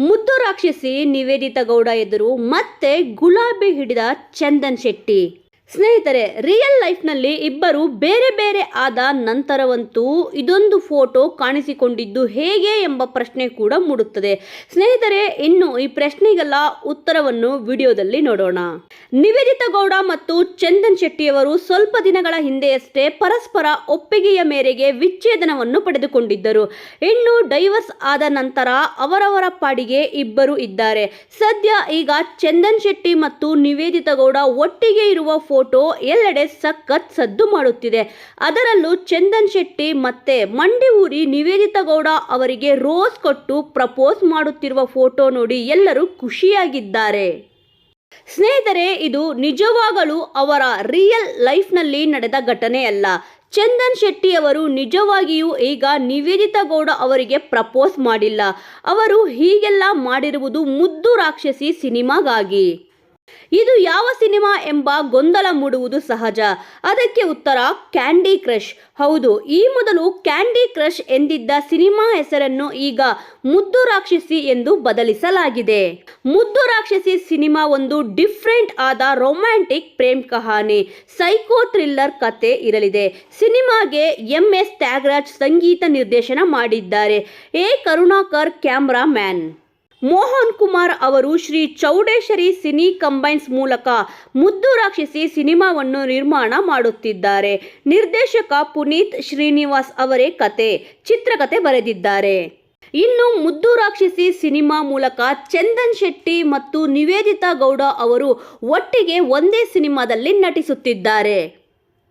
ಮುದ್ದು ರಾಕ್ಷಸಿ ನಿವೇದಿತಾ ಗೌಡ ಎದುರು ಮತ್ತೆ ಗುಲಾಬಿ ಹಿಡಿದ ಚಂದನ್ ಶೆಟ್ಟಿ. ಸ್ನೇಹಿತರೆ ರಿಯಲ್ ಲೈಫ್ನಲ್ಲಿ ಇಬ್ಬರು ಬೇರೆ ಬೇರೆ ಆದ ನಂತರವಂತೂ ಇದೊಂದು ಫೋಟೋ ಕಾಣಿಸಿಕೊಂಡಿದ್ದು ಹೇಗೆ ಎಂಬ ಪ್ರಶ್ನೆ ಕೂಡ ಮೂಡುತ್ತದೆ. ಸ್ನೇಹಿತರೆ, ಇನ್ನು ಈ ಪ್ರಶ್ನೆಗೆಲ್ಲ ಉತ್ತರವನ್ನು ವಿಡಿಯೋದಲ್ಲಿ ನೋಡೋಣ. ನಿವೇದಿತ ಗೌಡ ಮತ್ತು ಚಂದನ್ ಶೆಟ್ಟಿಯವರು ಸ್ವಲ್ಪ ದಿನಗಳ ಹಿಂದೆಯಷ್ಟೇ ಪರಸ್ಪರ ಒಪ್ಪಿಗೆಯ ಮೇರೆಗೆ ವಿಚ್ಛೇದನವನ್ನು ಪಡೆದುಕೊಂಡಿದ್ದರು. ಇನ್ನು ಡೈವರ್ಸ್ ಆದ ನಂತರ ಅವರವರ ಪಾಡಿಗೆ ಇಬ್ಬರು ಇದ್ದಾರೆ. ಸದ್ಯ ಈಗ ಚಂದನ್ ಶೆಟ್ಟಿ ಮತ್ತು ನಿವೇದಿತ ಗೌಡ ಒಟ್ಟಿಗೆ ಇರುವ ಫೋಟೋ ಎಲ್ಲೆಡೆ ಸಖತ್ ಸದ್ದು ಮಾಡುತ್ತಿದೆ. ಅದರಲ್ಲೂ ಚಂದನ್ ಶೆಟ್ಟಿ ಮತ್ತೆ ಮಂಡಿ ಊರಿ ನಿವೇದಿತಾ ಗೌಡ ಅವರಿಗೆ ರೋಸ್ ಕೊಟ್ಟು ಪ್ರಪೋಸ್ ಮಾಡುತ್ತಿರುವ ಫೋಟೋ ನೋಡಿ ಎಲ್ಲರೂ ಖುಷಿಯಾಗಿದ್ದಾರೆ. ಸ್ನೇಹಿತರೆ, ಇದು ನಿಜವಾಗಲೂ ಅವರ ರಿಯಲ್ ಲೈಫ್ನಲ್ಲಿ ನಡೆದ ಘಟನೆ ಅಲ್ಲ ಚಂದನ್ ಶೆಟ್ಟಿ ಅವರು ನಿಜವಾಗಿಯೂ ಈಗ ನಿವೇದಿತಾ ಗೌಡ ಅವರಿಗೆ ಪ್ರಪೋಸ್ ಮಾಡಿಲ್ಲ. ಅವರು ಹೀಗೆಲ್ಲ ಮಾಡಿರುವುದು ಮುದ್ದು ರಾಕ್ಷಸಿ ಸಿನಿಮಾಗಾಗಿ. ಇದು ಯಾವ ಸಿನಿಮಾ ಎಂಬ ಗೊಂದಲ ಮೂಡುವುದು ಸಹಜ. ಅದಕ್ಕೆ ಉತ್ತರ, ಕ್ಯಾಂಡಿ ಕ್ರಶ್ ಹೌದು, ಈ ಮೊದಲು ಕ್ಯಾಂಡಿ ಕ್ರಶ್ ಎಂದಿದ್ದ ಸಿನಿಮಾ ಹೆಸರನ್ನು ಈಗ ಮುದ್ದು ರಾಕ್ಷಸಿ ಎಂದು ಬದಲಿಸಲಾಗಿದೆ. ಮುದ್ದು ರಾಕ್ಷಸಿ ಸಿನಿಮಾ ಒಂದು ಡಿಫ್ರೆಂಟ್ ಆದ ರೊಮ್ಯಾಂಟಿಕ್ ಪ್ರೇಮ್ ಕಹಾನಿ, ಸೈಕೋ ಥ್ರಿಲ್ಲರ್ ಕತೆ ಇರಲಿದೆ. ಸಿನಿಮಾಗೆ ಎಂ ಎಸ್ ತ್ಯಾಗರಾಜ್ ಸಂಗೀತ ನಿರ್ದೇಶನ ಮಾಡಿದ್ದಾರೆ. ಎ. ಕರುಣಾಕರ್ ಕ್ಯಾಮ್ರಾ ಮೋಹನ್ ಕುಮಾರ್ ಅವರು ಶ್ರೀ ಚೌಡೇಶ್ವರಿ ಸಿನಿ ಕಂಬೈನ್ಸ್ ಮೂಲಕ ಮುದ್ದು ರಾಕ್ಷಸಿ ಸಿನಿಮಾವನ್ನು ನಿರ್ಮಾಣ ಮಾಡುತ್ತಿದ್ದಾರೆ. ನಿರ್ದೇಶಕ ಪುನೀತ್ ಶ್ರೀನಿವಾಸ್ ಅವರೇ ಕತೆ ಚಿತ್ರಕಥೆ ಬರೆದಿದ್ದಾರೆ. ಇನ್ನು ಮುದ್ದು ರಾಕ್ಷಸಿ ಸಿನಿಮಾ ಮೂಲಕ ಚಂದನ್ ಶೆಟ್ಟಿ ಮತ್ತು ನಿವೇದಿತಾ ಗೌಡ ಅವರು ಒಟ್ಟಿಗೆ ಒಂದೇ ಸಿನಿಮಾದಲ್ಲಿ ನಟಿಸುತ್ತಿದ್ದಾರೆ.